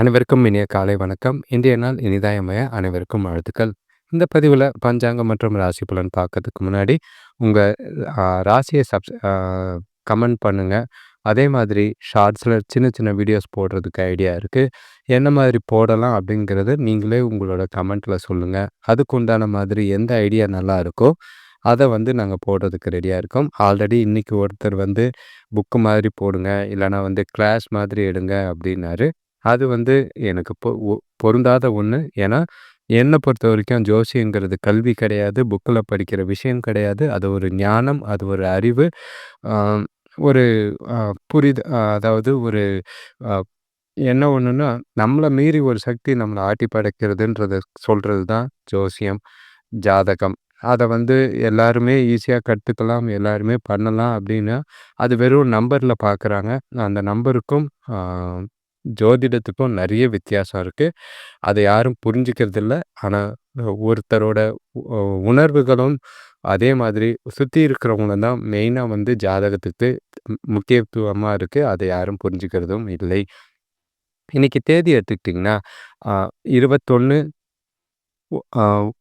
அனைவருக்கும் இனிய காலை வணக்கம். இன்றைய நாள் இனிதாயமய அனைவருக்கும் வாழ்த்துக்கள். இந்த பதிவில் பஞ்சாங்கம் மற்றும் ராசி பலன் பார்க்கறதுக்கு முன்னாடி உங்கள் ராசியை சப்ஸ் கமெண்ட் பண்ணுங்கள் அதே மாதிரி ஷார்ட்ஸில் சின்ன சின்ன வீடியோஸ் போடுறதுக்கு ஐடியா இருக்குது என்ன மாதிரி போடலாம் அப்படிங்கிறது நீங்களே உங்களோட கமெண்ட்டில் சொல்லுங்கள் அதுக்கு உண்டான மாதிரி எந்த ஐடியா நல்லா இருக்கோ அதை வந்து நாங்கள் போடுறதுக்கு ரெடியாக இருக்கோம். ஆல்ரெடி இன்றைக்கி ஒருத்தர் வந்து புக்கு மாதிரி போடுங்க. இல்லைனா வந்து கிளாஸ் மாதிரி எடுங்க அப்படின்னாரு. அது வந்து எனக்கு பொ பொருந்தாத ஒன்று ஏன்னா என்னை பொறுத்த வரைக்கும் ஜோசியங்கிறது கல்வி கிடையாது புக்கில் படிக்கிற விஷயம் கிடையாது. அது ஒரு ஞானம் அது ஒரு அறிவு ஒரு புரிது அதாவது ஒரு என்ன ஒன்றுன்னா நம்மளை மீறி ஒரு சக்தி நம்மளை ஆட்டி படைக்கிறதுன்றத சொல்கிறது தான் ஜோசியம் ஜாதகம். அதை வந்து எல்லாருமே ஈஸியாக கற்றுக்கலாம் எல்லாருமே பண்ணலாம் அப்படின்னா அது வெறும் நம்பரில் பார்க்குறாங்க அந்த நம்பருக்கும் ஜோதிடத்துக்கும் நிறைய வித்தியாசம் இருக்குது அதை யாரும் புரிஞ்சுக்கிறதில்ல. ஆனால் ஒருத்தரோட உணர்வுகளும் அதே மாதிரி சுற்றி இருக்கிறவங்க தான் மெயினாக வந்து ஜாதகத்துக்கு முக்கியத்துவமாக இருக்குது அதை யாரும் புரிஞ்சுக்கிறதும் இல்லை. இன்றைக்கி தேதி எடுத்துக்கிட்டிங்கன்னா இருபத்தொன்று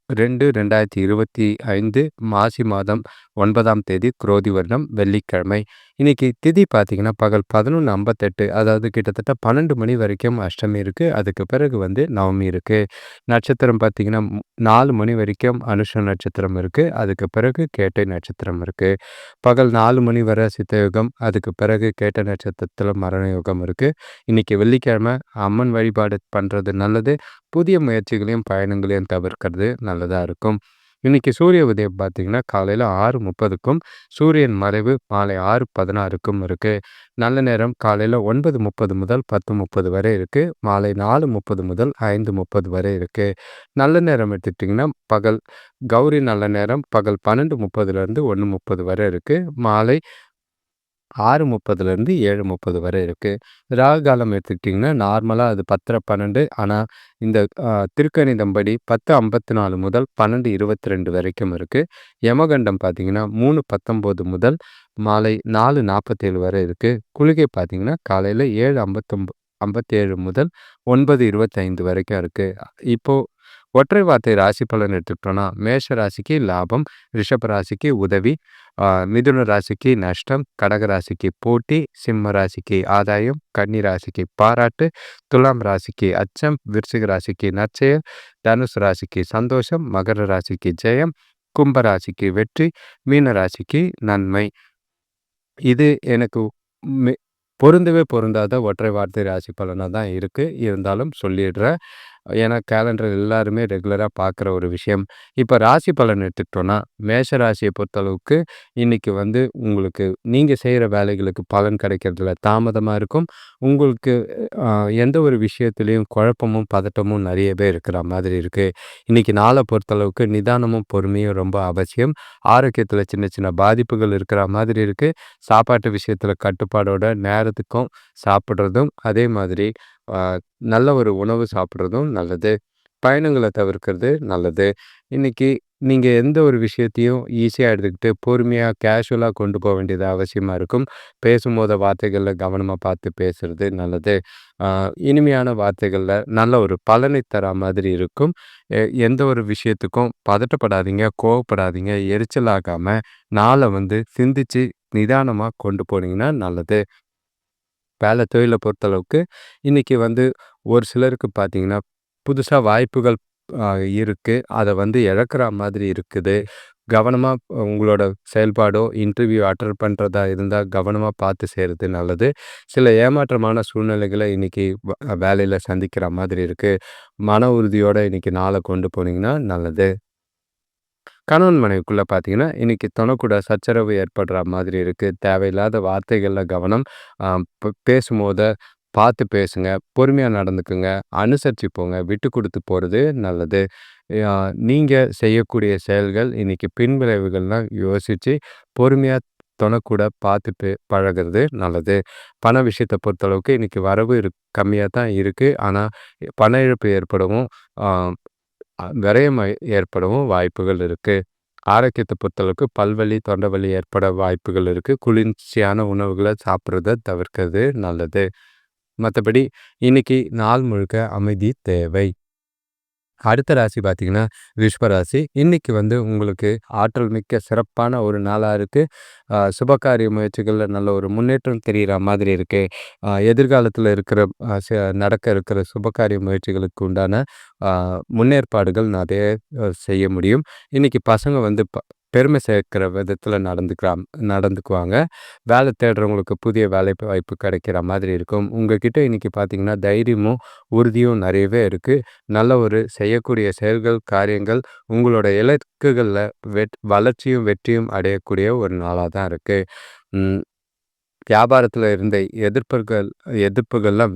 ரெண்டு ரெண்டாயிரத்தி இருபத்தி ஐந்து மாசி மாதம் ஒன்பதாம் தேதி குரோதி வருடம் வெள்ளிக்கிழமை. இன்னைக்கு திதி பார்த்தீங்கன்னா பகல் பதினொன்று ஐம்பத்தெட்டு அதாவது கிட்டத்தட்ட பன்னெண்டு மணி வரைக்கும் அஷ்டமி இருக்குது அதுக்கு பிறகு வந்து நவமி இருக்குது நட்சத்திரம் பார்த்தீங்கன்னா நாலு மணி வரைக்கும் அனுஷ நட்சத்திரம் இருக்குது அதுக்கு பிறகு கேட்டை நட்சத்திரம் இருக்குது பகல் நாலு மணி வரை சித்தயுகம் அதுக்கு பிறகு கேட்ட நட்சத்திரத்தில் மரண யோகம் இருக்குது இன்றைக்கி வெள்ளிக்கிழமை அம்மன் வழிபாடு பண்ணுறது நல்லது. புதிய முயற்சிகளையும் பயணங்களையும் தவிர்க்கிறது நல்லதாக இருக்கும். இன்றைக்கி சூரிய உதயம் பார்த்திங்கன்னா காலையில் ஆறு முப்பதுக்கும் சூரியன் மறைவு மாலை ஆறு பதினாறுக்கும் இருக்குது நல்ல நேரம் காலையில் ஒன்பது முப்பது முதல் பத்து முப்பது வரை இருக்குது மாலை நாலு முப்பது முதல் ஐந்து முப்பது வரை இருக்குது நல்ல நேரம் எடுத்துக்கிட்டிங்கன்னா பகல் கௌரி நல்ல நேரம் பகல் பன்னெண்டு முப்பதுலேருந்து ஒன்று முப்பது வரை இருக்குது மாலை ஆறு முப்பதுலேருந்து ஏழு முப்பது வரை இருக்குது ராகு காலம் எடுத்துக்கிட்டிங்கன்னா நார்மலாக அது பத்தரை பன்னெண்டு. ஆனால் இந்த திருக்கணிதம்படி பத்து ஐம்பத்தி நாலு முதல் பன்னெண்டு இருபத்தி ரெண்டு வரைக்கும் இருக்குது யமகண்டம் பார்த்திங்கன்னா மூணு பத்தொம்போது முதல் மாலை நாலு நாற்பத்தேழு வரை இருக்குது குளிகை பார்த்திங்கன்னா காலையில் ஏழு ஐம்பத்தொம்ப ஐம்பத்தேழு முதல் ஒன்பது இருபத்தைந்து வரைக்கும் இருக்குது இப்போது ஒற்றை வார்த்தை ராசி பலன் எடுத்துக்கிட்டோன்னா மேஷ ராசிக்கு லாபம் ரிஷப ராசிக்கு உதவி மிதுன ராசிக்கு நஷ்டம் கடக ராசிக்கு போட்டி சிம்ம ராசிக்கு ஆதாயம் கன்னி ராசிக்கு பாராட்டு துலாம் ராசிக்கு அச்சம் விருச்சிக ராசிக்கு நற்செயல் தனுசு ராசிக்கு சந்தோஷம் மகர ராசிக்கு ஜெயம் கும்ப ராசிக்கு வெற்றி மீன ராசிக்கு நன்மை. இது எனக்கு பொருந்தவே பொருந்தாத ஒற்றை வார்த்தை ராசி பலனாக தான் இருக்குது இருந்தாலும் சொல்லிடுறேன். ஏன்னா கேலண்டர் எல்லாருமே ரெகுலராக பார்க்குற ஒரு விஷயம். இப்போ ராசி பலன் எடுத்துக்கிட்டோன்னா மேஷ ராசியை பொறுத்தளவுக்கு இன்றைக்கி வந்து உங்களுக்கு நீங்கள் செய்கிற வேலைகளுக்கு பலன் கிடைக்கிறதுல தாமதமாக இருக்கும். உங்களுக்கு எந்த ஒரு விஷயத்துலேயும் குழப்பமும் பதட்டமும் நிறையவே இருக்கிற மாதிரி இருக்குது இன்றைக்கி நாளை பொறுத்தளவுக்கு நிதானமும் பொறுமையும் ரொம்ப அவசியம். ஆரோக்கியத்தில் சின்ன சின்ன பாதிப்புகள் இருக்கிற மாதிரி இருக்குது சாப்பாட்டு விஷயத்தில் கட்டுப்பாடோட நேரத்துக்கும் சாப்பிட்றதும் அதே மாதிரி நல்ல ஒரு உணவு சாப்பிட்றதும் நல்லது. பயணங்களை தவிர்க்கிறது நல்லது. இன்றைக்கி நீங்கள் எந்த ஒரு விஷயத்தையும் ஈஸியாக எடுத்துக்கிட்டு பொறுமையாக கேஷுவலாக கொண்டு போக வேண்டியது அவசியமாக இருக்கும். பேசும்போது வார்த்தைகளில் கவனமாக பார்த்து பேசுகிறது நல்லது. இனிமையான வார்த்தைகளில் நல்ல ஒரு பலனை தர மாதிரி இருக்கும். எந்த ஒரு விஷயத்துக்கும் பதட்டப்படாதீங்க கோவப்படாதீங்க எரிச்சலாகாமல் நாளை வந்து சிந்திச்சு நிதானமாக கொண்டு போனீங்கன்னா நல்லது. வேலை தொழிலை பொறுத்தளவுக்கு இன்றைக்கி வந்து ஒரு சிலருக்கு பார்த்தீங்கன்னா புதுசாக வாய்ப்புகள் இருக்குது அதை வந்து இழக்கிற மாதிரி இருக்குது. கவனமாக உங்களோட செயல்பாடோ இன்டர்வியூ அட்டன் பண்ணுறதா இருந்தால் கவனமாக பார்த்து செய்கிறது நல்லது. சில ஏமாற்றமான சூழ்நிலைகளை இன்றைக்கி வேலையில் சந்திக்கிற மாதிரி இருக்குது மன உறுதியோடு இன்றைக்கி நாளை கொண்டு போனீங்கன்னா நல்லது. கணவன் மனைவிக்குள்ளே பார்த்தீங்கன்னா இன்றைக்கி தொணக்கூட சச்சரவு ஏற்படுற மாதிரி இருக்குது தேவையில்லாத வார்த்தைகளில் கவனம் பேசும்போது பார்த்து பேசுங்க பொறுமையாக நடந்துக்குங்க அனுசரித்து போங்க விட்டு கொடுத்து போகிறது நல்லது. நீங்கள் செய்யக்கூடிய செயல்கள் இன்றைக்கி பின்விளைவுகள்லாம் யோசித்து பொறுமையாக தொணக்கூட பார்த்து பே பழகிறது நல்லது. பண விஷயத்தை பொறுத்தளவுக்கு இன்றைக்கி வரவு இரு கம்மியாக தான் இருக்குது ஆனால் பண இழப்பு ஏற்படவும் விரயம் ஏற்படவும் வாய்ப்புகள் இருக்குது ஆரோக்கியத்தை பொறுத்தளவுக்கு பல்வலி தொண்டை ஏற்பட வாய்ப்புகள் இருக்குது குளிர்ச்சியான உணவுகளை சாப்பிட்றத தவிர்க்கிறது நல்லது. மற்றபடி இன்னைக்கு நாள் முழுக்க அமைதி தேவை. அடுத்த ராசி பார்த்தீங்கன்னா விஸ்வராசி இன்னைக்கு வந்து உங்களுக்கு ஆற்றல் மிக்க சிறப்பான ஒரு நாளாக இருக்குது சுபகாரிய முயற்சிகளில் நல்ல ஒரு முன்னேற்றம் தெரிகிற மாதிரி இருக்குது எதிர்காலத்தில் இருக்கிற நடக்க இருக்கிற சுபகாரிய முயற்சிகளுக்கு உண்டான முன்னேற்பாடுகள் நிறைய செய்ய முடியும். இன்னைக்கு பசங்க வந்து பெருமை சேர்க்கிற விதத்தில் நடந்துக்கிறா நடந்துக்குவாங்க. வேலை தேடுறவங்களுக்கு புதிய வேலை வாய்ப்பு கிடைக்கிற மாதிரி இருக்கும். உங்ககிட்ட இன்னைக்கு பார்த்தீங்கன்னா தைரியமும் உறுதியும் நிறையவே இருக்குது நல்ல ஒரு செய்யக்கூடிய செயல்கள் காரியங்கள் உங்களோட இலக்குகளில் வெட் வளர்ச்சியும் வெற்றியும் அடையக்கூடிய ஒரு நாளாக தான் இருக்குது வியாபாரத்தில் இருந்த எதிர்ப்புகள் எதிர்ப்புகள்லாம்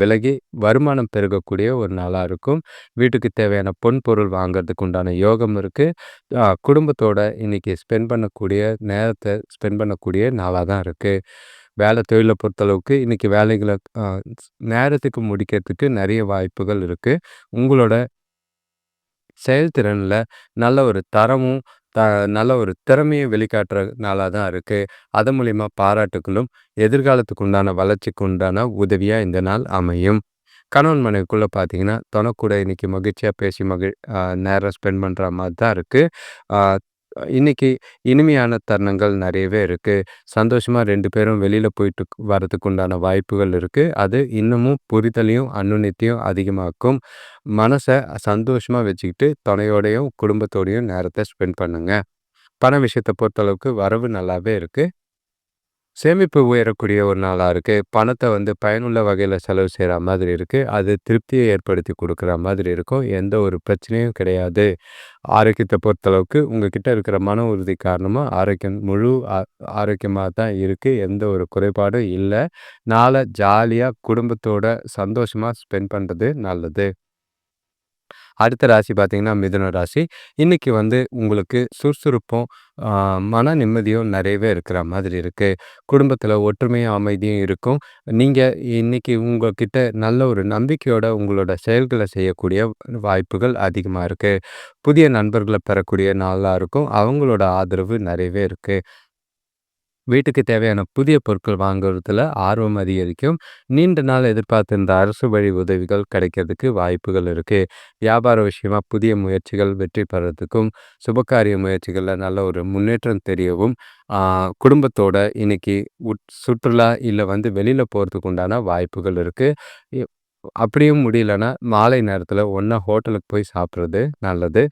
விலகி வருமானம் பெருகக்கூடிய ஒரு நாளாக இருக்கும். வீட்டுக்கு தேவையான பொன் பொருள் வாங்கிறதுக்கு உண்டான யோகம் இருக்குது குடும்பத்தோட இன்னைக்கு ஸ்பெண்ட் பண்ணக்கூடிய நேரத்தை ஸ்பெண்ட் பண்ணக்கூடிய நாளாக தான் இருக்குது வேலை தொழிலை பொறுத்தளவுக்கு இன்றைக்கி வேலைகளை நேரத்துக்கு முடிக்கிறதுக்கு நிறைய வாய்ப்புகள் இருக்குது உங்களோட செயல்திறனில் நல்ல ஒரு தரமும் த நல்ல ஒரு திறமையை வெளிக்காட்டுற நாளாக தான் இருக்குது அது மூலிமா பாராட்டுகளும் எதிர்காலத்துக்கு உண்டான வளர்ச்சிக்கு உண்டான உதவியாக இந்த நாள் அமையும். கணவன் மனைவிக்குள்ளே பார்த்தீங்கன்னா தொணக்கூட இன்றைக்கி மகிழ்ச்சியாக பேசி மகிழ் நேரம் ஸ்பெண்ட் பண்ணுற மாதிரி தான் இருக்குது இன்றைக்கி இனிமையான தருணங்கள் நிறையவே இருக்குது சந்தோஷமாக ரெண்டு பேரும் வெளியில் போயிட்டு வரதுக்கு உண்டான வாய்ப்புகள் இருக்குது அது இன்னமும் புரிதலையும் அன்னுண்ணியத்தையும் அதிகமாக்கும். மனசை சந்தோஷமாக வச்சுக்கிட்டு துணையோடையும் குடும்பத்தோடையும் நேரத்தை ஸ்பெண்ட் பண்ணுங்கள் பண விஷயத்தை பொறுத்தளவுக்கு வரவு நல்லாவே இருக்குது சேமிப்பு உயரக்கூடிய ஒரு நாளாக இருக்குது பணத்தை வந்து பயனுள்ள வகையில் செலவு செய்கிற மாதிரி இருக்குது அது திருப்தியை ஏற்படுத்தி கொடுக்குற மாதிரி இருக்கும். எந்த ஒரு பிரச்சனையும் கிடையாது. ஆரோக்கியத்தை பொறுத்தளவுக்கு உங்ககிட்ட இருக்கிற மன உறுதி காரணமாக ஆரோக்கியம் முழு ஆரோக்கியமாக தான் இருக்குது எந்த ஒரு குறைபாடும் இல்லை. நாளை ஜாலியாக குடும்பத்தோட சந்தோஷமாக ஸ்பெண்ட் பண்ணுறது நல்லது. அடுத்த ராசி பார்த்தீங்கன்னா மிதுன ராசி. இன்றைக்கி வந்து உங்களுக்கு சுறுசுறுப்பும் மன நிம்மதியும் நிறையவே இருக்கிற மாதிரி இருக்குது குடும்பத்தில் ஒற்றுமையும் அமைதியும் இருக்கும். நீங்கள் இன்றைக்கி உங்கள்கிட்ட நல்ல ஒரு நம்பிக்கையோட உங்களோட செயல்களை செய்யக்கூடிய வாய்ப்புகள் அதிகமாக இருக்குது புதிய நண்பர்களை பெறக்கூடிய நாளாக இருக்கும். அவங்களோட ஆதரவு நிறையவே இருக்குது வீட்டுக்கு தேவையான புதிய பொருட்கள் வாங்குறதுல ஆர்வம் அதிகரிக்கும். நீண்ட நாள் எதிர்பார்த்திருந்த அரசு வழி உதவிகள் கிடைக்கிறதுக்கு வாய்ப்புகள் இருக்குது வியாபார விஷயமா புதிய முயற்சிகள் வெற்றி பெறதுக்கும் சுபகாரிய முயற்சிகளில் நல்ல ஒரு முன்னேற்றம் தெரியவும் குடும்பத்தோட இன்னைக்கு உட் சுற்றுலா இல்லை வந்து வெளியில் போகிறதுக்கு உண்டான வாய்ப்புகள் இருக்குது அப்படியும் முடியலன்னா மாலை நேரத்தில் ஒன்றா ஹோட்டலுக்கு போய் சாப்பிட்றது நல்லது.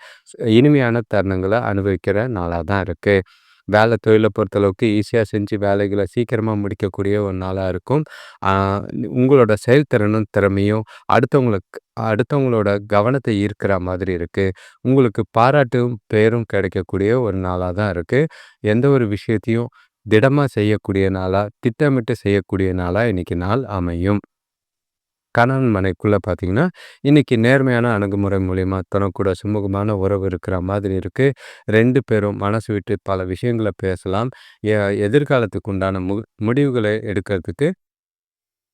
இனிமையான தருணங்களை அனுபவிக்கிற நாளாக தான் இருக்குது வேலை தொழிலை பொறுத்தளவுக்கு ஈஸியாக செஞ்சு வேலைகளை சீக்கிரமாக முடிக்கக்கூடிய ஒரு நாளாக இருக்கும். உங்களோட செயல்திறனும் திறமையும் அடுத்தவங்களுக்கு அடுத்தவங்களோட கவனத்தை ஈர்க்கிற மாதிரி இருக்குது உங்களுக்கு பாராட்டும் பேரும் கிடைக்கக்கூடிய ஒரு நாளாக தான் இருக்குது எந்த ஒரு விஷயத்தையும் திடமாக செய்யக்கூடிய நாளாக திட்டமிட்டு செய்யக்கூடிய நாளாக இன்றைக்கி நாள் அமையும். கணவன் மனைக்குள்ளே பார்த்தீங்கன்னா இன்றைக்கி நேர்மையான அணுகுமுறை மூலிமா தனக்கூட சுமூகமான உறவு இருக்கிற மாதிரி இருக்குது ரெண்டு பேரும் மனசு விட்டு பல விஷயங்களை பேசலாம். எதிர்காலத்துக்கு உண்டான மு முடிவுகளை எடுக்கிறதுக்கு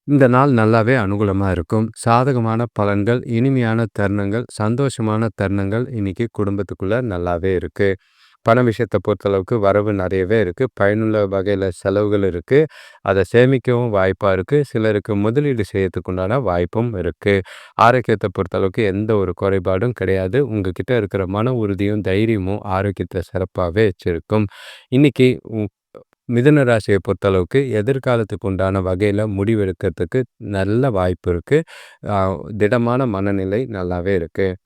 இந்த நாள் நல்லாவே அனுகூலமாக இருக்கும். சாதகமான பலன்கள் இனிமையான தருணங்கள் சந்தோஷமான தருணங்கள் இன்றைக்கி குடும்பத்துக்குள்ளே நல்லாவே இருக்குது பண விஷயத்தை பொறுத்தளவுக்கு வரவு நிறையவே இருக்குது பயனுள்ள வகையில் செலவுகள் இருக்குது அதை சேமிக்கவும் வாய்ப்பாக இருக்குது சிலருக்கு முதலீடு செய்யறதுக்குண்டான வாய்ப்பும் இருக்குது ஆரோக்கியத்தை பொறுத்தளவுக்கு எந்த ஒரு குறைபாடும் கிடையாது. உங்ககிட்ட இருக்கிற மன உறுதியும் தைரியமும் ஆரோக்கியத்தை சிறப்பாகவே வச்சுருக்கும். இன்றைக்கி மிதன ராசியை பொறுத்தளவுக்கு எதிர்காலத்துக்கு உண்டான வகையில் முடிவெடுக்கிறதுக்கு நல்ல வாய்ப்பு இருக்குது திடமான மனநிலை நல்லாவே இருக்குது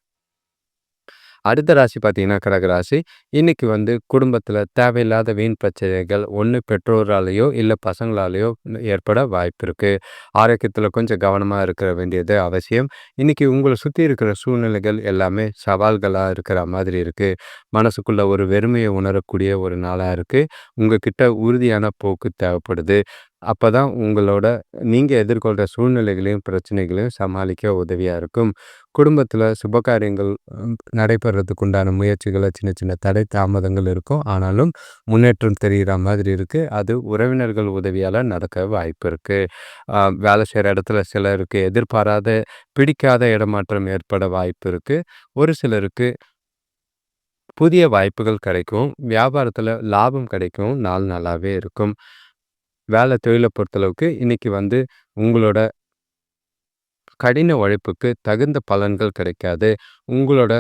அடுத்த ராசி பார்த்தீங்கன்னா கடகராசி இன்னைக்கு வந்து குடும்பத்தில் தேவையில்லாத வீண் பிரச்சனைகள் ஒன்று பெற்றோராலேயோ இல்லை பசங்களாலேயோ ஏற்பட வாய்ப்பு இருக்குது ஆரோக்கியத்தில் கொஞ்சம் கவனமாக இருக்க வேண்டியது அவசியம். இன்னைக்கு உங்களை சுற்றி இருக்கிற சூழ்நிலைகள் எல்லாமே சவால்களாக இருக்கிற மாதிரி இருக்குது மனசுக்குள்ளே ஒரு வெறுமையை உணரக்கூடிய ஒரு நாளாக இருக்குது உங்ககிட்ட உறுதியான போக்கு தேவைப்படுது. அப்போ தான் உங்களோட நீங்கள் எதிர்கொள்கிற சூழ்நிலைகளையும் பிரச்சனைகளையும் சமாளிக்க உதவியாக இருக்கும். குடும்பத்தில் சுபகாரியங்கள் நடைபெறதுக்கு உண்டான முயற்சிகளை சின்ன சின்ன தடை தாமதங்கள் இருக்கும். ஆனாலும் முன்னேற்றம் தெரிகிற மாதிரி இருக்குது அது உறவினர்கள் உதவியால் நடக்க வாய்ப்பு இருக்குது வேலை செய்கிற இடத்துல சிலருக்கு எதிர்பாராத பிடிக்காத இடமாற்றம் ஏற்பட வாய்ப்பு இருக்குது ஒரு சிலருக்கு புதிய வாய்ப்புகள் கிடைக்கும். வியாபாரத்தில் லாபம் கிடைக்கும். நாள் நல்லாவே இருக்கும். வேலை தொழிலை பொறுத்தளவுக்கு இன்றைக்கி வந்து உங்களோட கடின உழைப்புக்கு தகுந்த பலன்கள் கிடைக்காது. உங்களோட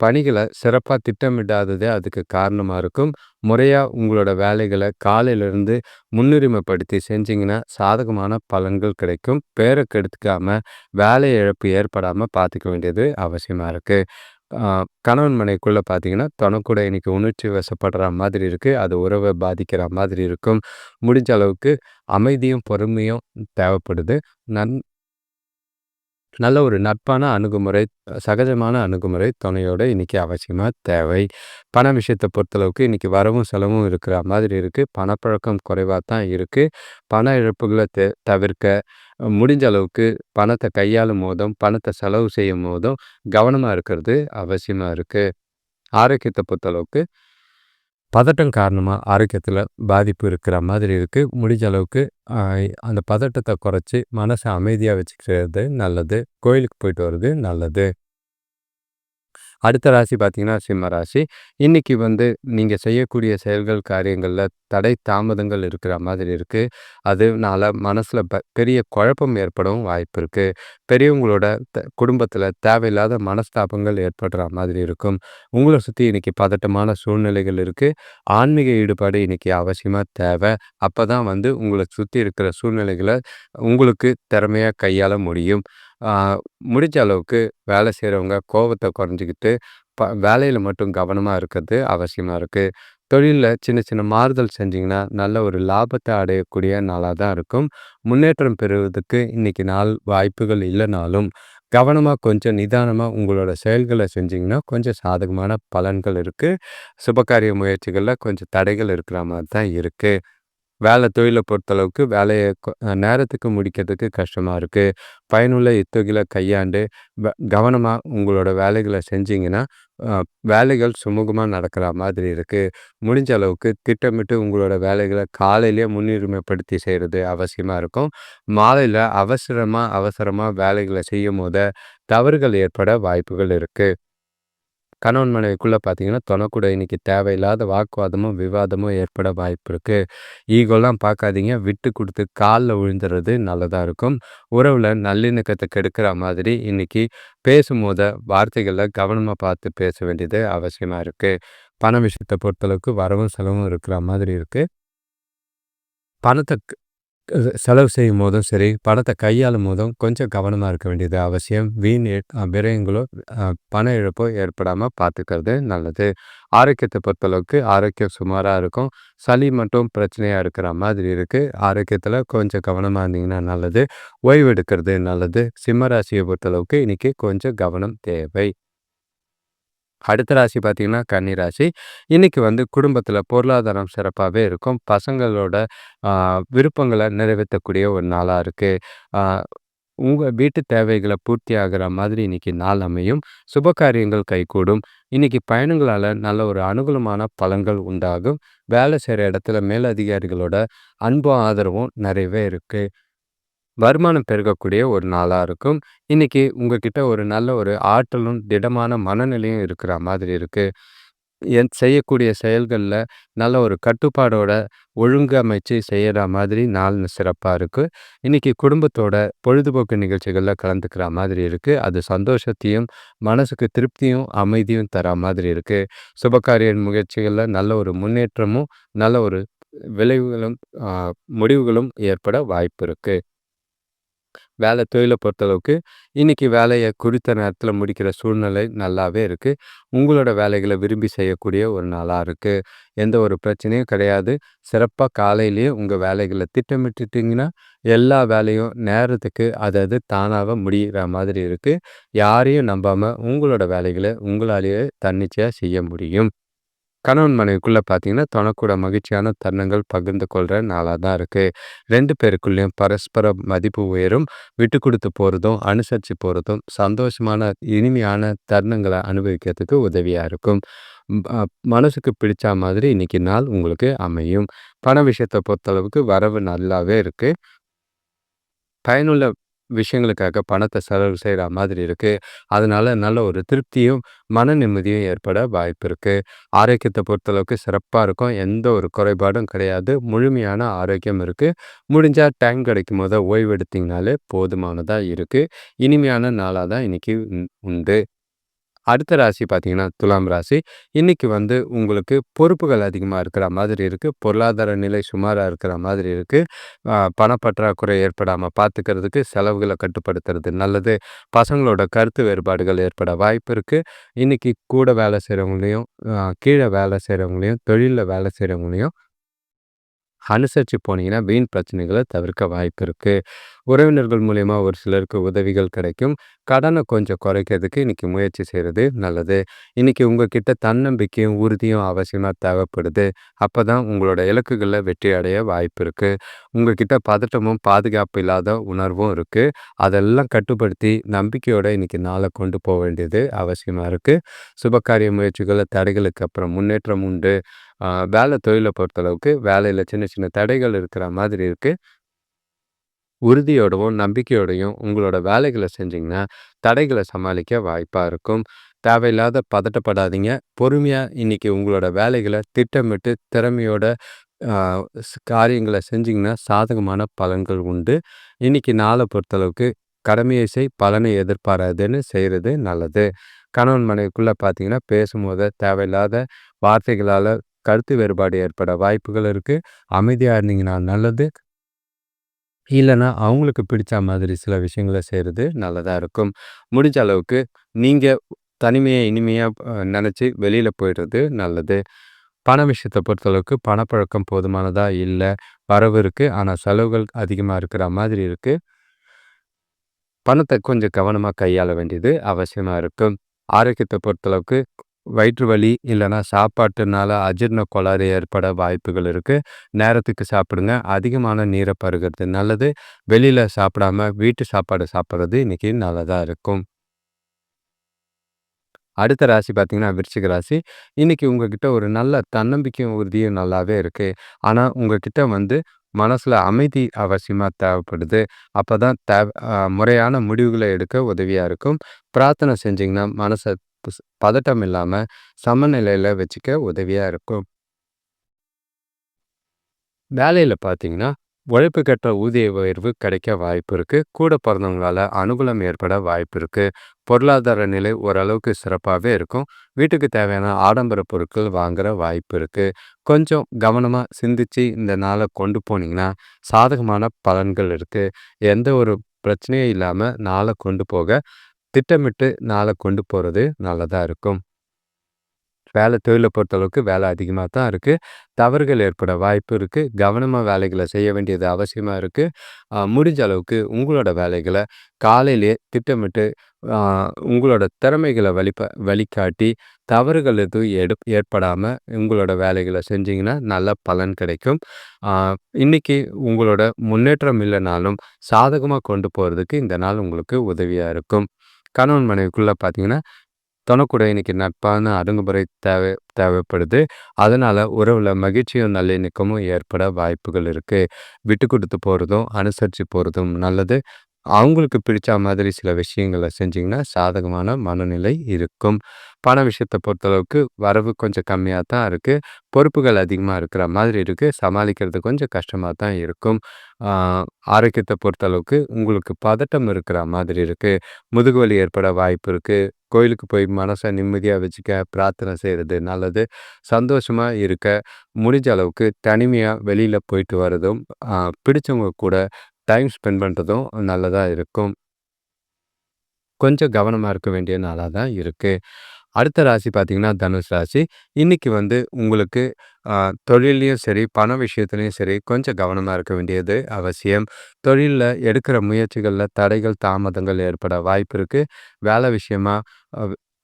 பணிகளை சிறப்பாக திட்டமிடாததே அதுக்கு காரணமாக இருக்கும். முறையாக உங்களோட வேலைகளை காலையிலேருந்து முன்னுரிமைப்படுத்தி செஞ்சிங்கன்னா சாதகமான பலன்கள் கிடைக்கும். பேரை கெடுத்துக்காமல் வேலை இழப்பு ஏற்படாமல் பார்த்துக்க வேண்டியது அவசியமாக இருக்குது கணவன் மனைக்குள்ளே பார்த்தீங்கன்னா, தனக்கூட இன்றைக்கி உணர்ச்சி வசப்படுற மாதிரி இருக்குது அது உறவை பாதிக்கிற மாதிரி இருக்கும். முடிஞ்ச அளவுக்கு அமைதியும், பொறுமையும் தேவைப்படுது. நன் நல்ல ஒரு நட்பான அணுகுமுறை, சகஜமான அணுகுமுறை துணையோட இன்னைக்கு அவசியமாக தேவை. பண விஷயத்தை பொறுத்தளவுக்கு இன்றைக்கி வரவும், செலவும் இருக்கிற மாதிரி இருக்குது பணப்பழக்கம் குறைவாக தான் இருக்குது பண இழப்புகளை தெ தவிர்க்க முடிஞ்ச அளவுக்கு பணத்தை கையாளும் போதும், பணத்தை செலவு செய்யும் போதும் கவனமாக இருக்கிறது அவசியமாக இருக்குது ஆரோக்கியத்தை பொறுத்தளவுக்கு பதட்டம் காரணமாக ஆரோக்கியத்தில் பாதிப்பு இருக்கிற மாதிரி இருக்குது முடிஞ்ச அளவுக்கு அந்த பதட்டத்தை குறைச்சி மனசை அமைதியாக வச்சுக்கிறது நல்லது. கோயிலுக்கு போயிட்டு வர்றது நல்லது. அடுத்த ராசி பார்த்தீங்கன்னா, சிம்ம ராசி. இன்றைக்கி வந்து நீங்கள் செய்யக்கூடிய செயல்கள், காரியங்களில் தடை, தாமதங்கள் இருக்கிற மாதிரி இருக்குது அதுனால மனசில் ப பெரிய குழப்பம் ஏற்படவும் வாய்ப்பு இருக்குது பெரியவங்களோட த குடும்பத்தில் தேவையில்லாத மனஸ்தாபங்கள் ஏற்படுற மாதிரி இருக்கும். உங்களை சுற்றி இன்றைக்கி பதட்டமான சூழ்நிலைகள் இருக்குது ஆன்மீக ஈடுபாடு இன்றைக்கி அவசியமாக தேவை. அப்போ தான் வந்து உங்களை சுற்றி இருக்கிற சூழ்நிலைகளை உங்களுக்கு திறமையாக கையாள முடியும். முடிஞ்ச அளவுக்கு வேலை செய்கிறவங்க கோபத்தை குறைஞ்சிக்கிட்டு ப வேலையில் மட்டும் கவனமாக இருக்கிறது அவசியமாக இருக்குது தொழிலில் சின்ன சின்ன மாறுதல் செஞ்சிங்கன்னா நல்ல ஒரு லாபத்தை அடையக்கூடிய நாளாக தான் இருக்கும். முன்னேற்றம் பெறுவதற்கு இன்னைக்கு நாள் வாய்ப்புகள் இல்லைனாலும் கவனமாக கொஞ்சம் நிதானமாக உங்களோட செயல்களை செஞ்சிங்கன்னா கொஞ்சம் சாதகமான பலன்கள் இருக்குது சுபகாரிய முயற்சிகளில் கொஞ்சம் தடைகள் இருக்கிற மாதிரி தான் இருக்குது வேலை தொழிலை பொறுத்தளவுக்கு வேலையை நேரத்துக்கு முடிக்கிறதுக்கு கஷ்டமாக இருக்குது பயனுள்ள யுக்திகள கையாண்டு வ உங்களோட வேலைகளை செஞ்சீங்கன்னா, வேலைகள் சுமூகமாக நடக்கிற மாதிரி இருக்குது முடிஞ்ச அளவுக்கு திட்டமிட்டு உங்களோட வேலைகளை காலையிலேயே முன்னுரிமைப்படுத்தி செய்கிறது அவசியமாக இருக்கும். மாலையில் அவசரமாக அவசரமாக வேலைகளை செய்யும் போது தவறுகள் ஏற்பட வாய்ப்புகள் இருக்குது கணவன் மனைவிக்குள்ளே பார்த்தீங்கன்னா, தொணக்கூட இன்றைக்கி தேவையில்லாத வாக்குவாதமும், விவாதமும் ஏற்பட வாய்ப்பு இருக்குது ஈகோலாம் பார்க்காதீங்க. விட்டு கொடுத்து காலில் விழுந்துறது நல்லதாக இருக்கும். உறவில் நல்லிணக்கத்தை கெடுக்கிற மாதிரி இன்னைக்கு பேசும்போது வார்த்தைகளை கவனமாக பார்த்து பேச வேண்டியது அவசியமாக இருக்குது பண விஷயத்தை பொறுத்தளவுக்கு வரவும், செலவும் இருக்கிற மாதிரி இருக்குது பணத்தை செலவு செய்யும் போதும் சரி பணத்தை கையாளும் போதும் கொஞ்சம் கவனமாக இருக்க வேண்டியது அவசியம். வீண் விரயங்களோ, பண இழப்போ ஏற்படாமல் பார்த்துக்கிறது நல்லது. ஆரோக்கியத்தை பொறுத்தளவுக்கு ஆரோக்கியம் சுமாராக இருக்கும். சளி மட்டும் பிரச்சனையாக இருக்கிற மாதிரி இருக்குது ஆரோக்கியத்தில் கொஞ்சம் கவனமாக இருந்தீங்கன்னா நல்லது. ஓய்வு எடுக்கிறது நல்லது. சிம்மராசியை பொறுத்தளவுக்கு இன்றைக்கி கொஞ்சம் கவனம் தேவை. அடுத்த ராசி பார்த்தீங்கன்னா, கன்னி ராசி. இன்றைக்கி வந்து குடும்பத்தில் பொருளாதாரம் சிறப்பாகவே இருக்கும். பசங்களோட விருப்பங்களை நிறைவேற்றக்கூடிய ஒரு நாளாக இருக்குது உங்கள் வீட்டு தேவைகளை பூர்த்தி ஆகிற மாதிரி இன்னைக்கு நாள் அமையும். சுபகாரியங்கள் கைகூடும். இன்னைக்கு பயணங்களால் நல்ல ஒரு அனுகூலமான பலன்கள் உண்டாகும். வேலை செய்கிற இடத்துல மேலதிகாரிகளோட அன்பும், ஆதரவும் நிறையவே இருக்குது வருமானம் பெருகக்கூடிய ஒரு நாளாக இருக்கும். இன்றைக்கி உங்ககிட்ட ஒரு நல்ல ஒரு ஆற்றலும், திடமான மனநிலையும் இருக்கிற மாதிரி இருக்குது என் செய்யக்கூடிய செயல்களில் நல்ல ஒரு கட்டுப்பாடோட ஒழுங்கமைச்சு செய்கிற மாதிரி நாள் சிறப்பாக இருக்குது இன்றைக்கி குடும்பத்தோட பொழுதுபோக்கு நிகழ்ச்சிகளில் கலந்துக்கிற மாதிரி இருக்குது அது சந்தோஷத்தையும், மனசுக்கு திருப்தியும், அமைதியும் தர மாதிரி இருக்குது சுபகாரிய முயற்சிகளில் நல்ல ஒரு முன்னேற்றமும், நல்ல ஒரு விளைவுகளும், முடிவுகளும் ஏற்பட வாய்ப்பு இருக்குது வேலை தொழிலை பொறுத்தளவுக்கு, இன்னைக்கு வேலையை குறித்த நேரத்தில் முடிக்கிற சூழ்நிலை நல்லாவே இருக்குது உங்களோட வேலைகளை விரும்பி செய்யக்கூடிய ஒரு நாளாக இருக்குது எந்த ஒரு பிரச்சனையும் கிடையாது. சிறப்பாக காலையிலேயே உங்கள் வேலைகளை திட்டமிட்டுட்டிங்கன்னா எல்லா வேலையும் நேரத்துக்கு அது அது தானாக முடியிற மாதிரி இருக்குது யாரையும் நம்பாமல் உங்களோட வேலைகளை உங்களாலேயே தன்னிச்சையாக செய்ய முடியும். கணவன் மனைவிக்குள்ளே பார்த்தீங்கன்னா, தனக்கூட மகிழ்ச்சியான தருணங்கள் பகிர்ந்து கொள்கிற நாளாக தான் இருக்குது ரெண்டு பேருக்குள்ளேயும் பரஸ்பர மதிப்பு உயரும். விட்டு கொடுத்து போகிறதும் அனுசரித்து போகிறதும் சந்தோஷமான, இனிமையான தருணங்களை அனுபவிக்கிறதுக்கு உதவியாக இருக்கும். மனசுக்கு பிடிச்ச மாதிரி இன்னைக்கு நாள் உங்களுக்கு அமையும். பண விஷயத்தை பொறுத்தளவுக்கு வரவு நல்லாவே இருக்குது பயனுள்ள விஷயங்களுக்காக பணத்தை செலவு செய்கிற மாதிரி இருக்குது அதனால நல்ல ஒரு திருப்தியும் மன நிம்மதியும் ஏற்பட வாய்ப்பு இருக்குது ஆரோக்கியத்தை பொறுத்தளவுக்கு சிறப்பாக இருக்கும். எந்த ஒரு குறைபாடும் கிடையாது. முழுமையான ஆரோக்கியம் இருக்குது முடிஞ்சால் டைம் கிடைக்கும் போது ஓய்வு எடுத்திங்கனாலே போதுமானதாக இருக்குது இனிமையான நாளாக தான் இன்றைக்கி உண்டு. அடுத்த ராசி பார்த்தீங்கன்னா துலாம் ராசி. இன்றைக்கி வந்து உங்களுக்கு பொறுப்புகள் அதிகமாக இருக்கிற மாதிரி இருக்குது பொருளாதார நிலை சுமாராக இருக்கிற மாதிரி இருக்குது பணப்பற்றாக்குறை ஏற்படாமல் பார்த்துக்கிறதுக்கு செலவுகளை கட்டுப்படுத்துறது நல்லது. பசங்களோட கருத்து வேறுபாடுகள் ஏற்பட வாய்ப்பு இருக்குது இன்றைக்கி கூட வேலை செய்கிறவங்களையும் கீழே வேலை செய்கிறவங்களையும் தொழிலில் வேலை செய்கிறவங்களையும் அனுசரித்து போனீங்கன்னா வீண் பிரச்சனைகளை தவிர்க்க வாய்ப்பு இருக்குது உறவினர்கள் மூலயமா ஒரு சிலருக்கு உதவிகள் கிடைக்கும். கடனை கொஞ்சம் குறைக்கிறதுக்கு இன்றைக்கி முயற்சி செய்கிறது நல்லது. இன்றைக்கி உங்ககிட்ட தன்னம்பிக்கையும் உறுதியும் அவசியமாக தேவைப்படுது. அப்போ தான் உங்களோட இலக்குகளில் வெற்றி அடைய வாய்ப்பு இருக்குது உங்ககிட்ட பதட்டமும் பாதுகாப்பு இல்லாத உணர்வும் இருக்குது அதெல்லாம் கட்டுப்படுத்தி நம்பிக்கையோடு இன்றைக்கி நாளை கொண்டு போக வேண்டியது அவசியமாக இருக்குது சுபகாரிய முயற்சிகளில் தடைகளுக்கு அப்புறம் முன்னேற்றம் உண்டு. வேலை தொழிலை பொறுத்தளவுக்கு வேலையில் சின்ன சின்ன தடைகள் இருக்கிற மாதிரி இருக்குது உறுதியோடவும் நம்பிக்கையோடையும் உங்களோட வேலைகளை செஞ்சிங்கன்னா தடைகளை சமாளிக்க வாய்ப்பாக இருக்கும். தேவையில்லாத பதட்டப்படாதீங்க. பொறுமையாக இன்றைக்கி உங்களோட வேலைகளை திட்டமிட்டு திறமையோட காரியங்களை செஞ்சிங்கன்னா சாதகமான பலன்கள் உண்டு. இன்றைக்கி நாளை பொறுத்தளவுக்கு கடமையை செய் பலனை எதிர்பாராதுன்னு செய்கிறது நல்லது. கணவன் மனைவிக்குள்ளே பார்த்தீங்கன்னா பேசும்போது தேவையில்லாத வார்த்தைகளால் கருத்து வேறுபாடு ஏற்பட வாய்ப்புகள் இருக்குது அமைதியாக இருந்தீங்கன்னா நல்லது. இல்லைன்னா அவங்களுக்கு பிடிச்ச மாதிரி சில விஷயங்களை செய்கிறது நல்லதாக இருக்கும். முடிஞ்ச அளவுக்கு நீங்கள் தனிமையை இனிமையாக நினச்சி வெளியில் போயிடுறது நல்லது. பண விஷயத்தை பொறுத்தளவுக்கு பணப்பழக்கம் போதுமானதாக இல்லை. வரவு இருக்குது ஆனால் செலவுகள் அதிகமாக இருக்கிற மாதிரி இருக்குது பணத்தை கொஞ்சம் கவனமாக கையாள வேண்டியது அவசியமாக இருக்கும். ஆரோக்கியத்தை பொறுத்தளவுக்கு வயிற்று வலி இல்லைன்னா சாப்பாட்டுனால அஜீர்ண கோளாறு ஏற்பட வாய்ப்புகள் இருக்குது நேரத்துக்கு சாப்பிடுங்க. அதிகமான நீரை பருகிறது நல்லது. வெளியில் சாப்பிடாம வீட்டு சாப்பாடு சாப்பிட்றது இன்றைக்கி நல்லதாக இருக்கும். அடுத்த ராசி பார்த்தீங்கன்னா விருச்சிக ராசி. இன்றைக்கி உங்ககிட்ட ஒரு நல்ல தன்னம்பிக்கையும் உறுதியும் நல்லாவே இருக்குது ஆனால் உங்ககிட்ட வந்து மனசில் அமைதி அவசியமாக தேவைப்படுது. அப்போ தான் தேவை முறையான முடிவுகளை எடுக்க உதவியாக இருக்கும். பிரார்த்தனை செஞ்சிங்கன்னா மனசை பதட்டம் இல்லாமல் சமநிலையில் வச்சுக்க உதவியாக இருக்கும். வேலையில் பார்த்தீங்கன்னா உழைப்பு கட்ட ஊதிய உயர்வு கிடைக்க வாய்ப்பு இருக்குது கூட பிறந்தவங்களால அனுகூலம் ஏற்பட வாய்ப்பு இருக்குது பொருளாதார நிலை ஓரளவுக்கு சிறப்பாகவே இருக்கும். வீட்டுக்கு தேவையான ஆடம்பர பொருட்கள் வாங்குகிற வாய்ப்பு இருக்குது கொஞ்சம் கவனமாக சிந்தித்து இந்த நாளை கொண்டு போனீங்கன்னா சாதகமான பலன்கள் இருக்குது எந்த ஒரு பிரச்சனையும் இல்லாமல் நாளை கொண்டு போக திட்டமிட்டு நாளை கொண்டு போகிறது நல்லதாக இருக்கும். வேலை தொழிலை பொறுத்தளவுக்கு வேலை அதிகமாக தான் இருக்குது தவறுகள் ஏற்பட வாய்ப்பு இருக்குது கவனமாக வேலைகளை செய்ய வேண்டியது அவசியமாக இருக்குது முடிஞ்ச அளவுக்கு உங்களோட வேலைகளை காலையிலே திட்டமிட்டு உங்களோட திறமைகளை வழிப வழிகாட்டி தவறுகள் எதுவும் எடு ஏற்படாமல் உங்களோட வேலைகளை செஞ்சிங்கன்னா நல்ல பலன் கிடைக்கும். இன்றைக்கி உங்களோட முன்னேற்றம் இல்லைனாலும் சாதகமாக கொண்டு போகிறதுக்கு இந்த நாள் உங்களுக்கு உதவியாக இருக்கும். கணவன் மனைவிக்குள்ளே பார்த்தீங்கன்னா தொணக்கூட இன்னைக்கு நட்பான அணுகுமுறை தேவை தேவைப்படுது. அதனால் உறவில் மகிழ்ச்சியும் நல்லிணக்கமும் ஏற்பட வாய்ப்புகள் இருக்குது விட்டு கொடுத்து போகிறதும் அனுசரித்து போகிறதும் நல்லது. அவங்களுக்கு பிடிச்ச மாதிரி சில விஷயங்களை செஞ்சிங்கன்னா சாதகமான மனநிலை இருக்கும். பண விஷயத்தை பொறுத்தளவுக்கு வரவு கொஞ்சம் கம்மியாக தான் இருக்குது பொறுப்புகள் அதிகமாக இருக்கிற மாதிரி இருக்குது சமாளிக்கிறது கொஞ்சம் கஷ்டமாக தான் இருக்கும். ஆரோக்கியத்தை பொறுத்தளவுக்கு உங்களுக்கு பதட்டம் இருக்கிற மாதிரி இருக்குது முதுகுவலி ஏற்பட வாய்ப்பு இருக்குது கோயிலுக்கு போய் மனசை நிம்மதியாக வச்சுக்க பிரார்த்தனை செய்கிறது நல்லது. சந்தோஷமாக இருக்க முடிஞ்ச அளவுக்கு தனிமையாக வெளியில் போயிட்டு வர்றதும் பிடிச்சவங்க கூட டைம் ஸ்பெண்ட் பண்ணுறதும் நல்லதாக இருக்கும். கொஞ்சம் கவனமாக இருக்க வேண்டிய நாளாக தான் இருக்குது அடுத்த ராசி பார்த்திங்கன்னா தனுஷ் ராசி. இன்றைக்கி வந்து உங்களுக்கு தொழிலையும் சரி பண விஷயத்துலையும் சரி கொஞ்சம் கவனமாக இருக்க வேண்டியது அவசியம். தொழிலில் எடுக்கிற முயற்சிகளில் தடைகள் தாமதங்கள் ஏற்பட வாய்ப்பு இருக்குது வேலை விஷயமா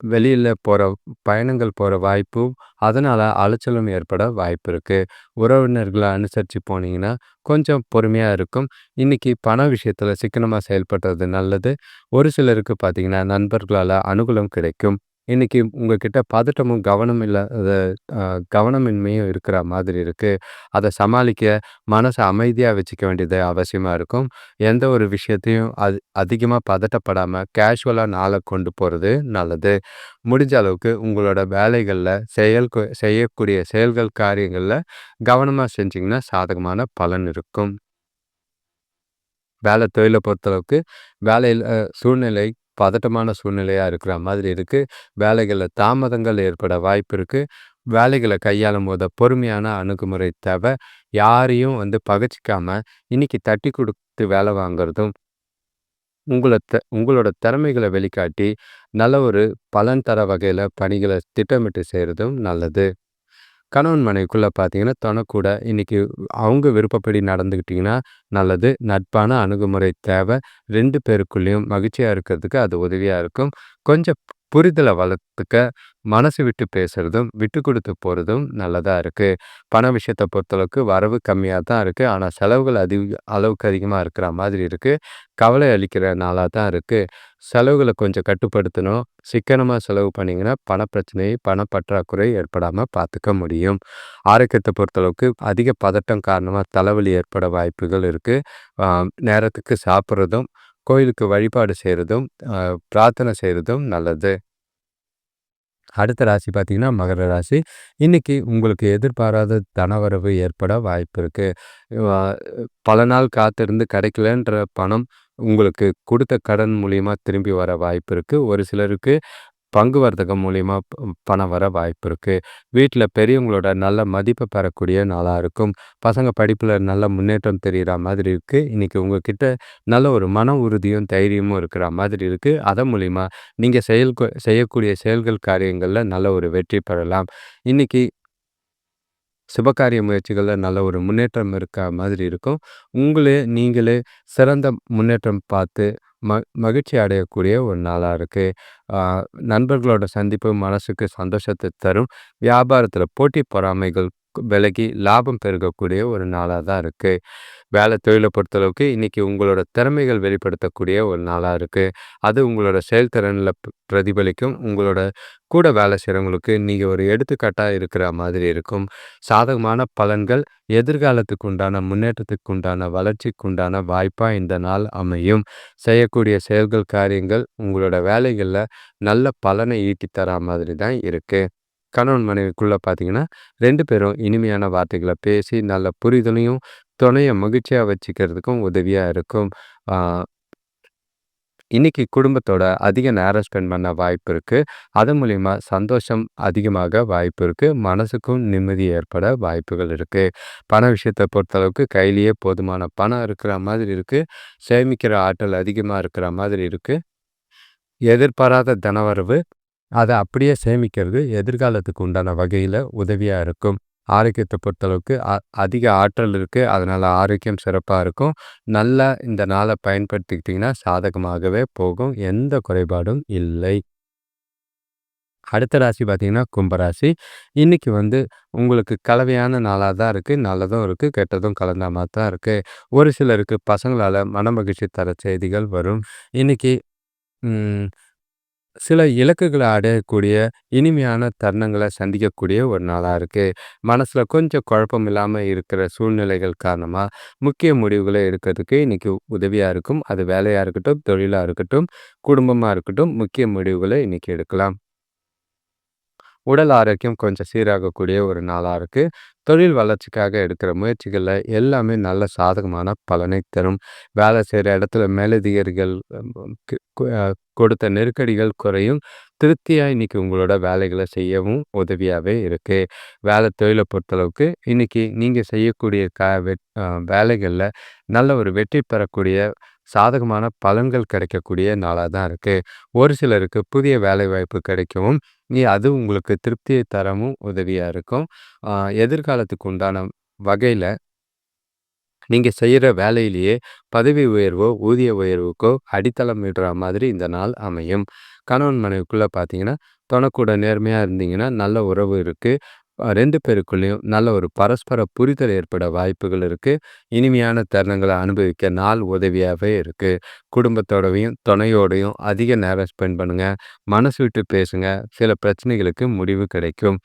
வெளியில் போகிற பயணங்கள் போகிற வாய்ப்பும் அதனால் அலைச்சலும் ஏற்பட வாய்ப்பு இருக்குது உறவினர்களை அனுசரித்து போனீங்கன்னா கொஞ்சம் பொறுமையாக இருக்கும். இன்றைக்கி பண விஷயத்தில் சிக்கனமாக செயல்படுறது நல்லது. ஒரு சிலருக்கு பார்த்திங்கன்னா நண்பர்களால் அனுகூலம் கிடைக்கும். இன்னைக்கு உங்ககிட்ட பதட்டமும், கவனம் இல்லாத கவனமின்மையும் இருக்கிற மாதிரி இருக்குது அதை சமாளிக்க மனசை அமைதியாக வச்சுக்க வேண்டியது அவசியமாக இருக்கும். எந்த ஒரு விஷயத்தையும் அது அதிகமாக பதட்டப்படாமல் கேஷுவலாக நாளை கொண்டு போகிறது நல்லது. முடிஞ்ச அளவுக்கு உங்களோட வேலைகளில் செயல் செய்யக்கூடிய செயல்கள், காரியங்களில் கவனமாக செஞ்சிங்கன்னா சாதகமான பலன் இருக்கும். வேலை தொழிலை பொறுத்தளவுக்கு வேலையில் சூழ்நிலை பதட்டமான சூழ்நிலையாக இருக்கிற மாதிரி இருக்குது வேலைகளில் தாமதங்கள் ஏற்பட வாய்ப்பு வேலைகளை கையாளும் போத பொறுமையான அணுகுமுறை தேவை. யாரையும் வந்து பகச்சிக்காமல் இன்னைக்கு தட்டி கொடுத்து வேலை வாங்குறதும், உங்களை த உங்களோட திறமைகளை வெளிக்காட்டி, நல்ல ஒரு பலன் தர வகையில் பணிகளை திட்டமிட்டு செய்கிறதும் நல்லது. கணவன் மனைவிக்குள்ளே பார்த்தீங்கன்னா, தனக்கூட இன்னைக்கு அவங்க விருப்பப்படி நடந்துக்கிட்டிங்கன்னா நல்லது. நட்பான அணுகுமுறை தேவை ரெண்டு பேருக்குள்ளேயும் மகிழ்ச்சியாக இருக்கிறதுக்கு அது உதவியாக இருக்கும். கொஞ்சம் புரிதலை வளர்த்துக்க மனசு விட்டு பேசுறதும், விட்டு கொடுத்து போகிறதும் நல்லதாக இருக்குது பண விஷயத்தை பொறுத்தளவுக்கு வரவு கம்மியாக தான் இருக்குது ஆனால் செலவுகள் அதிக அளவுக்கு அதிகமாக இருக்கிற மாதிரி இருக்குது கவலை அளிக்கிற நாளாக தான் இருக்குது செலவுகளை கொஞ்சம் கட்டுப்படுத்தணும். சிக்கனமாக செலவு பண்ணிங்கன்னா பணப்பிரச்சனை, பணப்பற்றாக்குறை ஏற்படாமல் பார்த்துக்க முடியும். ஆரோக்கியத்தை பொறுத்தளவுக்கு அதிக பதட்டம் காரணமாக தலைவலி ஏற்பட வாய்ப்புகள் இருக்குது நேரத்துக்கு சாப்பிட்றதும் கோயிலுக்கு வழிபாடு செய்கிறதும் பிரார்த்தனை செய்கிறதும் நல்லது. அடுத்த ராசி பார்த்தீங்கன்னா, மகர ராசி. இன்னைக்கு உங்களுக்கு எதிர்பாராத தனவரவு ஏற்பட வாய்ப்பு இருக்கு. பல நாள் காத்திருந்து கிடைக்கலன்ற பணம் உங்களுக்கு கொடுத்த கடன் மூலியமாக திரும்பி வர வாய்ப்பு இருக்குது ஒரு சிலருக்கு பங்கு வர்த்தகம் மூலிமா பணம் வர வாய்ப்பு இருக்குது வீட்டில் பெரியவங்களோட நல்ல மதிப்பை பெறக்கூடிய நாளாக இருக்கும். பசங்க படிப்பில் நல்ல முன்னேற்றம் தெரிகிற மாதிரி இருக்குது இன்னைக்கு உங்ககிட்ட நல்ல ஒரு மன உறுதியும், தைரியமும் இருக்கிற மாதிரி இருக்குது அதன் மூலிமா நீங்கள் செயல் செய்யக்கூடிய செயல்கள், காரியங்களில் நல்ல ஒரு வெற்றி பெறலாம். இன்னைக்கு சுபகாரிய முயற்சிகளில் நல்ல ஒரு முன்னேற்றம் இருக்க மாதிரி இருக்கும். உங்களே நீங்களே சிறந்த முன்னேற்றம் பார்த்து ம மகிழ்ச்சி அடையக்கூடிய ஒரு நாளாக இருக்குது நண்பர்களோட சந்திப்பு மனசுக்கு சந்தோஷத்தை தரும். வியாபாரத்தில் போட்டி பொறாமைகள் விலகி லாபம் பெருகக்கூடிய ஒரு நாளாக தான் இருக்குது வேலை தொழிலை பொறுத்தளவுக்கு இன்றைக்கி உங்களோட திறமைகள் வெளிப்படுத்தக்கூடிய ஒரு நாளாக இருக்குது அது உங்களோட செயல்திறனில் பிரதிபலிக்கும். உங்களோட கூட வேலை செய்கிறவங்களுக்கு நீங்கள் ஒரு எடுத்துக்காட்டாக இருக்கிற மாதிரி இருக்கும். சாதகமான பலன்கள் எதிர்காலத்துக்கு உண்டான முன்னேற்றத்துக்கு உண்டான வளர்ச்சிக்கு உண்டான வாய்ப்பாக இந்த நாள் அமையும். செய்யக்கூடிய செயல்கள், காரியங்கள் உங்களோட வேலைகளில் நல்ல பலனை ஈட்டி மாதிரி தான் இருக்குது கணவன் மனைவிக்குள்ளே பார்த்தீங்கன்னா, ரெண்டு பேரும் இனிமையான வார்த்தைகளை பேசி நல்ல புரிதலையும், துணையை மகிழ்ச்சியாக வச்சுக்கிறதுக்கும் உதவியாக இருக்கும். இன்றைக்கி குடும்பத்தோட அதிக நேரம் ஸ்பெண்ட் பண்ண வாய்ப்பு இருக்குது அது மூலிமா சந்தோஷம் அதிகமாக வாய்ப்பு இருக்குது மனசுக்கும் நிம்மதி ஏற்பட வாய்ப்புகள் இருக்குது பண விஷயத்தை பொறுத்தளவுக்கு கையிலேயே போதுமான பணம் இருக்கிற மாதிரி இருக்குது சேமிக்கிற ஆற்றல் அதிகமாக இருக்கிற மாதிரி இருக்குது எதிர்பாராத தனவரவு, அதை அப்படியே சேமிக்கிறது எதிர்காலத்துக்கு உண்டான வகையில் உதவியாக இருக்கும். ஆரோக்கியத்தை பொறுத்தளவுக்கு அ அதிக ஆற்றல் இருக்குது அதனால் ஆரோக்கியம் சிறப்பாக இருக்கும். நல்லா இந்த நாளை பயன்படுத்திக்கிட்டிங்கன்னா சாதகமாகவே போகும். எந்த குறைபாடும் இல்லை. அடுத்த ராசி பார்த்தீங்கன்னா, கும்பராசி. இன்னைக்கு வந்து உங்களுக்கு கலவையான நாளாக தான் இருக்குது நல்லதும் இருக்குது கெட்டதும் கலந்த மாதிரி தான் இருக்குது ஒரு சிலருக்கு பசங்களால மனமகிழ்ச்சி தர செய்திகள் வரும். இன்னைக்கு சில இலக்குகளை அடையக்கூடிய இனிமையான தருணங்களை சந்திக்கக்கூடிய ஒரு நாளாக இருக்குது மனசில் கொஞ்சம் குழப்பம் இல்லாமல் இருக்கிற சூழ்நிலைகள் காரணமாக முக்கிய முடிவுகளை எடுக்கிறதுக்கு இன்னைக்கு உதவியாக இருக்கும். அது வேலையாக இருக்கட்டும், தொழிலாக இருக்கட்டும், குடும்பமாக இருக்கட்டும், முக்கிய முடிவுகளை இன்றைக்கி எடுக்கலாம். உடல் ஆரோக்கியம் கொஞ்சம் சீராகக்கூடிய ஒரு நாளாக இருக்குது தொழில் வளர்ச்சிக்காக எடுக்கிற முயற்சிகளில் எல்லாமே நல்ல சாதகமான பலனை தரும். வேலை செய்கிற இடத்துல மேலதிகாரிகள் கொடுத்த நெருக்கடிகள் குறையும். திருப்தியாக இன்றைக்கி உங்களோட வேலைகளை செய்யவும் உதவியாகவே இருக்குது வேலை தொழிலை பொறுத்தளவுக்கு இன்னைக்கு நீங்கள் செய்யக்கூடிய க வேலைகளில் நல்ல ஒரு வெற்றி பெறக்கூடிய சாதகமான பலன்கள் கிடைக்கக்கூடிய நாளாக தான் இருக்குது ஒரு சிலருக்கு புதிய வேலைவாய்ப்பு கிடைக்கவும், நீ அது உங்களுக்கு திருப்தியை தரவும் உதவியாக இருக்கும். எதிர்காலத்துக்கு உண்டான வகையில் நீங்கள் செய்கிற வேலையிலேயே பதவி உயர்வோ, ஊதிய உயர்வுக்கோ அடித்தளம் விடுற மாதிரி இந்த நாள் அமையும். கணவன் மனைவிக்குள்ளே பார்த்தீங்கன்னா, தொணக்கூட நேர்மையாக இருந்தீங்கன்னா நல்ல உறவு இருக்குது ரெண்டு பேருக்குள்ளேயும் நல்ல ஒரு பரஸ்பர புரிதல் ஏற்பட வாய்ப்புகள் இருக்குது இனிமையான தருணங்களை அனுபவிக்க நாள் உதவியாகவே இருக்குது குடும்பத்தோடவையும், துணையோடையும் அதிக நேரம் ஸ்பெண்ட் பண்ணுங்கள் மனசு விட்டு பேசுங்க. சில பிரச்சனைகளுக்கு முடிவு கிடைக்கும்.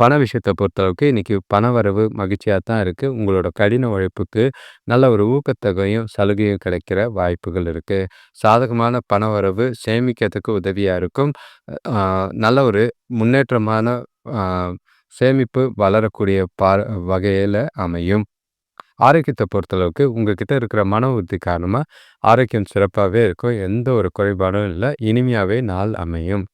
பண விஷயத்தை பொறுத்தளவுக்கு இன்னைக்கு பணவரவு மகிழ்ச்சியாக தான் இருக்குது உங்களோட கடின உழைப்புக்கு நல்ல ஒரு ஊக்கத்தொகையும், சலுகையும் கிடைக்கிற வாய்ப்புகள் இருக்குது சாதகமான பண வரவு சேமிக்கிறதுக்கு உதவியாக இருக்கும். நல்ல ஒரு முன்னேற்றமான சேமிப்பு வளரக்கூடிய பா வகையில் அமையும். ஆரோக்கியத்தை பொறுத்தளவுக்கு உங்ககிட்ட இருக்கிற மன உறுதி காரணமாக ஆரோக்கியம் சிறப்பாகவே இருக்கும். எந்த ஒரு குறைபாடும் இல்லை இனிமையாகவே நாள் அமையும்.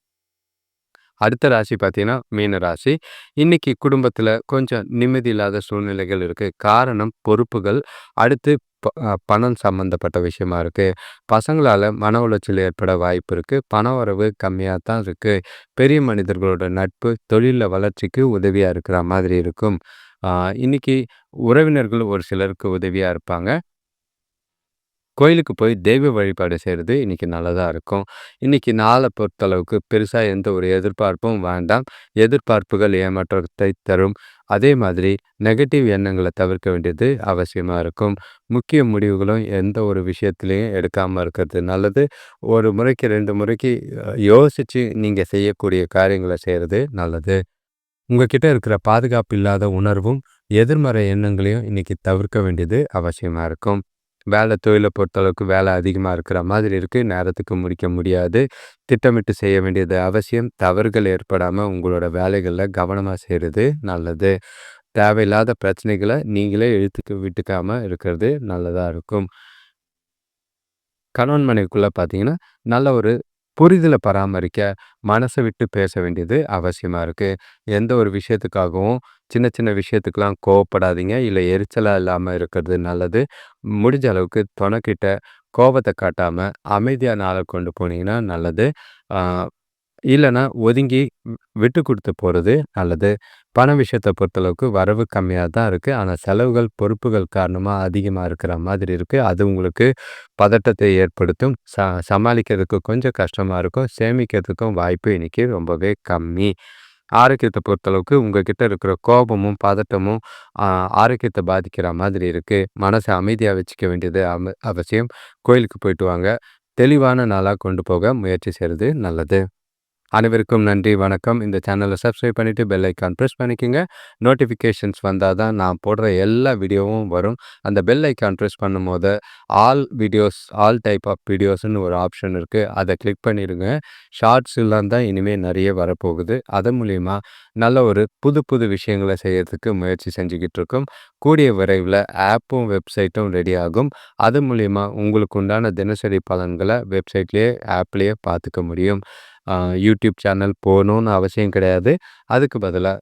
அடுத்த ராசி பார்த்தீங்கன்னா, மீன ராசி. இன்னைக்கு குடும்பத்தில் கொஞ்சம் நிம்மதி இல்லாத சூழ்நிலைகள் இருக்குது காரணம் பொறுப்புகள். அடுத்து பணம் சம்மந்தப்பட்ட விஷயமா இருக்குது பசங்களால் மன உளைச்சல் ஏற்பட வாய்ப்பு இருக்குது பண வரவு கம்மியாக தான் இருக்குது பெரிய மனிதர்களோட நட்பு தொழிலில் வளர்ச்சிக்கு உதவியாக இருக்கிற மாதிரி இருக்கும். இன்றைக்கி உறவினர்கள் ஒரு சிலருக்கு உதவியாக இருப்பாங்க. கோயிலுக்கு போய் தெய்வ வழிபாடு செய்கிறது இன்னைக்கு நல்லதாக இருக்கும். இன்னைக்கு நாளை பொறுத்தளவுக்கு பெருசாக எந்த ஒரு எதிர்பார்ப்பும் வேண்டாம். எதிர்பார்ப்புகள் ஏமாற்றத்தை தரும். அதே மாதிரி நெகட்டிவ் எண்ணங்களை தவிர்க்க வேண்டியது அவசியமாக இருக்கும். முக்கிய முடிவுகளும் எந்த ஒரு விஷயத்துலையும் எடுக்காமல் இருக்கிறது நல்லது. ஒரு முறைக்கு ரெண்டு முறைக்கு யோசித்து நீங்கள் செய்யக்கூடிய காரியங்களை செய்கிறது நல்லது. உங்ககிட்ட இருக்கிற பாதுகாப்பு இல்லாத உணர்வும், எதிர்மறை எண்ணங்களையும் இன்னைக்கு தவிர்க்க வேண்டியது அவசியமாக இருக்கும். வேலை தொழிலை பொறுத்தளவுக்கு வேலை அதிகமாக இருக்கிற மாதிரி இருக்குது நேரத்துக்கு முடிக்க முடியாது. திட்டமிட்டு செய்ய வேண்டியது அவசியம். தவறுகள் ஏற்படாமல் உங்களோட வேலைகளில் கவனமாக செய்கிறது நல்லது. தேவையில்லாத பிரச்சனைகளை நீங்களே எழுத்துக்கு விட்டுக்காமல் இருக்கிறது நல்லதாக இருக்கும். கணவன் மனைவிக்குள்ளே பார்த்தீங்கன்னா, நல்ல ஒரு புரிதலை பராமரிக்க மனசை விட்டு பேச வேண்டியது அவசியமாக இருக்குது எந்த ஒரு விஷயத்துக்காகவும் சின்ன சின்ன விஷயத்துக்கெலாம் கோவப்படாதீங்க. இல்லை எரிச்சலாக இல்லாமல் இருக்கிறது நல்லது. முடிஞ்ச அளவுக்கு தொணைக்கிட்ட கோபத்தை காட்டாமல் அமைதியாக நாளை கொண்டு போனீங்கன்னா நல்லது. இல்லைன்னா ஒதுங்கி விட்டு கொடுத்து போகிறது நல்லது. பண விஷயத்த பொறுத்தளவுக்கு வரவு கம்மியாக தான் இருக்குது ஆனால் செலவுகள், பொறுப்புகள் காரணமாக அதிகமாக இருக்கிற மாதிரி இருக்குது அது உங்களுக்கு பதட்டத்தை ஏற்படுத்தும். ச சமாளிக்கிறதுக்கு கொஞ்சம் கஷ்டமாக இருக்கும். சேமிக்கிறதுக்கும் வாய்ப்பு இன்னைக்கு ரொம்பவே கம்மி. ஆரோக்கியத்தை பொறுத்தளவுக்கு உங்ககிட்ட இருக்கிற கோபமும், பதட்டமும் ஆரோக்கியத்தை பாதிக்கிற மாதிரி இருக்குது மனசை அமைதியாக வச்சுக்க வேண்டியது அம அவசியம். கோயிலுக்கு போயிட்டு வாங்க. தெளிவான நாளாக கொண்டு போக முயற்சி செய்கிறது நல்லது. அனைவருக்கும் நன்றி, வணக்கம். இந்த சேனலை சப்ஸ்கிரைப் பண்ணிட்டு பெல் ஐக்கான் ப்ரெஸ் பண்ணிக்கோங்க நோட்டிஃபிகேஷன்ஸ் வந்தால் தான் நான் போடுற எல்லா வீடியோவும் வரும். அந்த பெல் ஐக்கான் ப்ரெஸ் பண்ணும்போது all videos all type of வீடியோஸ்ன்னு ஒரு ஆப்ஷன் இருக்குது அதை கிளிக் பண்ணிடுங்க. ஷார்ட்ஸ் எல்லாம் தான் இனிமேல் நிறைய வரப்போகுது. அதன் மூலிமா நல்ல ஒரு புது புது விஷயங்களை செய்யறதுக்கு முயற்சி செஞ்சுக்கிட்டு இருக்கோம். கூடிய விரைவில் ஆப்பும், வெப்சைட்டும் ரெடி ஆகும். அது மூலிமா உங்களுக்கு உண்டான தினசரி பலன்களை வெப்சைட்லேயே ஆப்லேயே பார்த்துக்க முடியும். யூடியூப் சேனல் போகணுன்னு அவசியம் கிடையாது. அதுக்கு பதிலாக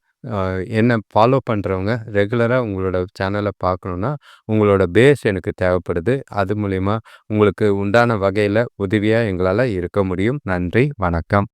என்னை என்ன ஃபாலோ பண்ணுறவங்க ரெகுலராக உங்களோட சேனலை பார்க்கணுன்னா உங்களோட பேஸ் எனக்கு தேவைப்படுது. அது மூலிமா உங்களுக்கு உண்டான வகையில் உதவியாக எங்களால் இருக்க முடியும். நன்றி, வணக்கம்.